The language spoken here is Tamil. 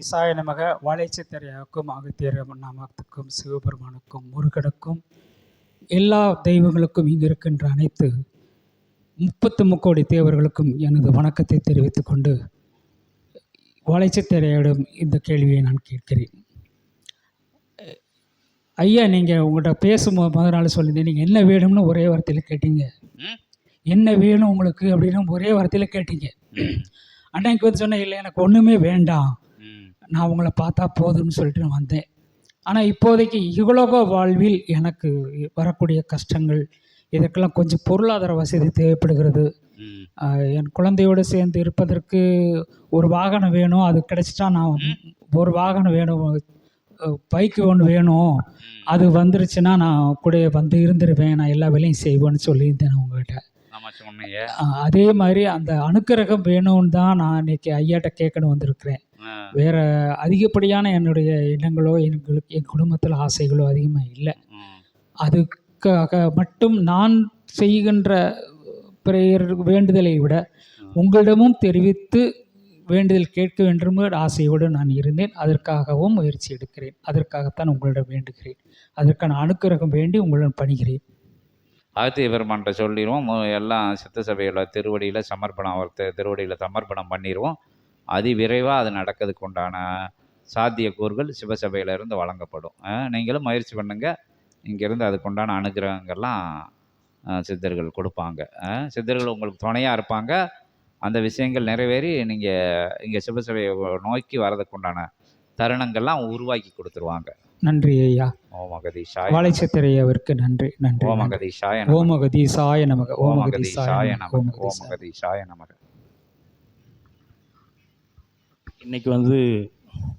இசாய நமக வாழைச்சத்தரையாக்கும் அகத்தியர் நாமத்துக்கும் சிவபெருமானுக்கும் முருகனுக்கும் எல்லா தெய்வங்களுக்கும் இங்கு இருக்கின்ற அனைத்து முப்பத்து முக்கோடி தேவர்களுக்கும் எனது வணக்கத்தை தெரிவித்துக் கொண்டு வாழைச்சத்தரையிடம் இந்த கேள்வியை நான் கேட்கிறேன் ஐயா நீங்கள் உங்கள்கிட்ட பேசும்போது முத நாள் சொல்லியிருந்தீங்க நீங்கள் என்ன வேணும்னு ஒரே வார்த்தையில் கேட்டீங்க? என்ன வேணும் உங்களுக்கு அப்படின்னு ஒரே வார்த்தையில் கேட்டீங்க அன்னைக்கு வந்து சொன்னேன் இல்லை எனக்கு ஒன்றுமே வேண்டாம். நான் உங்களை பார்த்தா போதும்னு சொல்லிட்டு நான் வந்தேன். ஆனால் இப்போதைக்கு இகலோக வாழ்வில் எனக்கு வரக்கூடிய கஷ்டங்கள் இதற்கெல்லாம் கொஞ்சம் பொருளாதார வசதி தேவைப்படுகிறது. என் குழந்தையோடு சேர்ந்து இருப்பதற்கு ஒரு வாகனம் வேணும் அது கிடைச்சிட்டா நான் ஒரு வாகனம் வேணும் பைக்கு ஒன்று வேணும் அது வந்துருச்சுன்னா நான் கூட வந்து இருந்துருவேன் நான் எல்லா வேலையும் செய்வேன்னு சொல்லியிருந்தேன் உங்கள்கிட்ட அதே மாதிரி அந்த அனுக்கிரகம் வேணும்னு தான் நான் இன்னைக்கு ஐயாட்ட கேட்கணும் வந்திருக்கிறேன். வேற அதிகப்படியான என்னுடைய எண்ணங்களோ எங்களுக்கு என் குடும்பத்தில் ஆசைகளோ அதிகமாக இல்லை. அதுக்காக மட்டும் நான் செய்கின்ற பிரேயர் வேண்டுதலை விட உங்களிடமும் தெரிவித்து வேண்டுதல் கேட்க வேண்டும் ஆசையோடு நான் இருந்தேன். அதற்காகவும் முயற்சி எடுக்கிறேன். அதற்காகத்தான் உங்களிடம் வேண்டுகிறேன். அதற்கான அனுக்கிரகம் வேண்டி உங்களிடம் பணிகிறேன். ஆதித்ய பெருமான்கிட்ட சொல்லிடுவோம் எல்லாம் சித்த சபையில் திருவடியில் சமர்ப்பணம் அவர் திருவடியில் சமர்ப்பணம் பண்ணிடுவோம் அதி விரைவாக அது நடக்கிறதுக்கு உண்டான சாத்தியக்கூறுகள் சிவசபையிலேருந்து வழங்கப்படும். நீங்களும் முயற்சி பண்ணுங்க. இங்கேருந்து அதுக்கு உண்டான அனுகிரகங்கள்லாம் சித்தர்கள் கொடுப்பாங்க. சித்தர்கள் உங்களுக்கு துணையாக இருப்பாங்க. அந்த விஷயங்கள் நிறைவேறி நீங்கள் இங்கே சிவசபையை நோக்கி வரதுக்கு உண்டான தருணங்கள்லாம் உருவாக்கி கொடுத்துருவாங்க. நன்றி ஐயா. ஓமகதீஷாய வாழைச்சத்திரையவருக்கு நன்றி நன்றி நன்றி. ஓமகதீஷாய நமக. நமக ஓமகதீஷாய நமக ஓமகதீஷாய நமக இன்றைக்கி வந்து